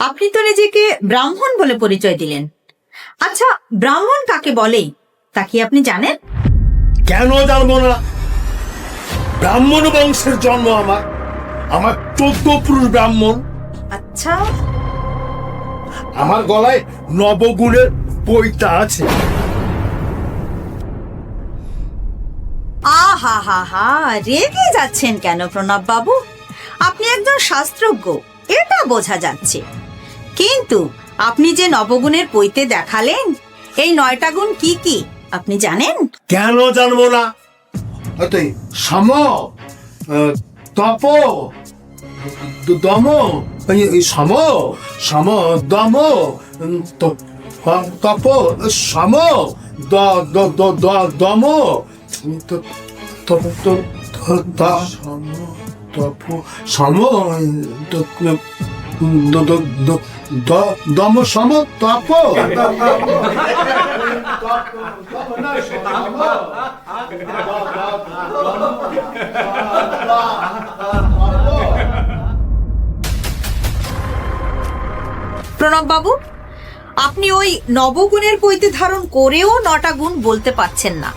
আপনি তো নিজেকে ব্রাহ্মণ বলে পরিচয় দিলেন। আচ্ছা ব্রাহ্মণ কাকে বলে? তা কি আপনি জানেন? কেন জানব না? ব্রাহ্মণ বংশের জন্ম আমার। আমার চোদ্দ পুরুষ ব্রাহ্মণ। আচ্ছা। আমার গলায় নবগুণের বইটা আছে। আহা হা হা রেগে যাচ্ছেন কেন প্রণব বাবু আপনি একজন শাস্ত্রজ্ঞ এটা বোঝা যাচ্ছে। কিন্তু আপনি যে নবগুণের পৈতে দেখালেন এই নয়টা গুণ কি কি? আপনি জানেন? কেন জানব না? অতএব সম আহ, তপ দ- দম এই এই সম সম দম উম, ত- হ- তপ সম দ দ- দ- দ- দম উম, ত- তপ ত- ত- দ- তপ সম সম, তপ। প্রণব বাবু আপনি ওই নবগুণের পৈতে ধারণ করেও নটা গুণ বলতে পারছেন না।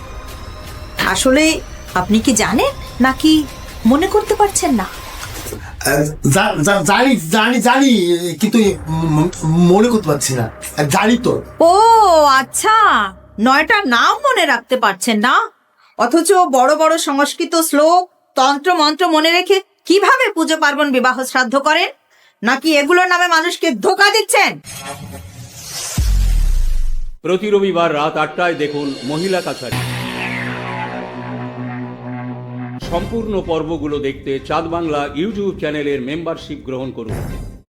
আসলে আপনি কি জানেন নাকি মনে করতে পারছেন না? জানি জানি জানি কিন্তু মনে করতে পারছি না। জানি তো। ও আচ্ছা। নয়টা নাম মনে রাখতে পারছেন না? অথচ বড় বড় সংস্কৃত শ্লোক তন্ত্র মন্ত্র মনে রেখে কীভাবে পুজো পার্বণ বিবাহ শ্রাদ্ধ করেন? নাকি এগুলোর নামে মানুষকে ধোকা দিচ্ছেন? প্রতি রবিবার রাত আটটায় দেখুন মহিলা কাছারি। সম্পূর্ণ পর্বগুলো দেখতে চাঁদ বাংলা ইউটিউব চ্যানেলের মেম্বারশিপ গ্রহণ করুন।